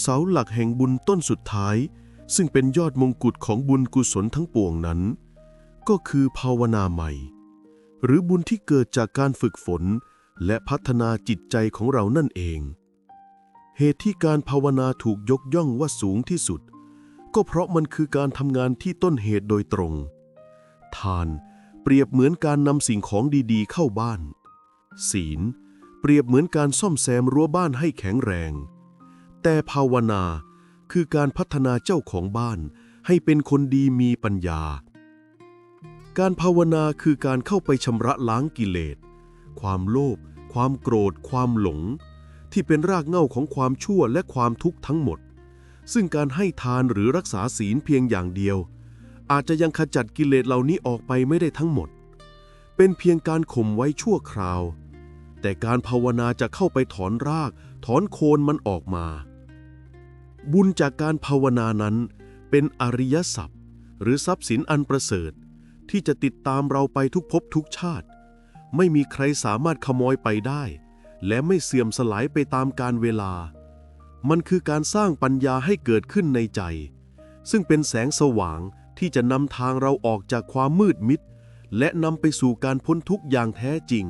เสาหลักแห่งบุญต้นสุดท้าย ซึ่งเป็นยอดมงกุฎของบุญกุศลทั้งปวงนั้น ก็คือภาวนาใหม่ หรือบุญที่เกิดจากการฝึกฝนและพัฒนาจิตใจของเรานั่นเอง เหตุที่การภาวนาถูกยกย่องว่าสูงที่สุด ก็เพราะมันคือการทำงานที่ต้นเหตุโดยตรง ทานเปรียบเหมือนการนำสิ่งของดีๆ เข้าบ้าน ศีล เปรียบเหมือนการซ่อมแซมรั้วบ้านให้แข็งแรง แต่ภาวนา คือการพัฒนาเจ้าของบ้านให้เป็นคนดีมีปัญญา การภาวนาคือการเข้าไปชำระล้างกิเลส ความโลภ ความโกรธ ความหลง ที่เป็นรากเหง้าของความชั่วและความทุกข์ทั้งหมด ซึ่งการให้ทานหรือรักษาศีลเพียงอย่างเดียว อาจจะยังขจัดกิเลสเหล่านี้ออกไปไม่ได้ทั้งหมด เป็นเพียงการข่มไว้ชั่วคราว แต่การภาวนาจะเข้าไปถอนราก ถอนโคนมันออกมา บุญจากการภาวนานั้น เป็นอริยทรัพย์ หรือทรัพย์สินอันประเสริฐ ที่จะติดตามเราไปทุกภพทุกชาติ ไม่มีใครสามารถขโมยไปได้ และไม่เสื่อมสลายไปตามกาลเวลา มันคือการสร้างปัญญาให้เกิดขึ้นในใจ ซึ่งเป็นแสงสว่างที่จะนำทางเราออกจากความมืดมิด และนำไปสู่การพ้นทุกข์อย่างแท้จริง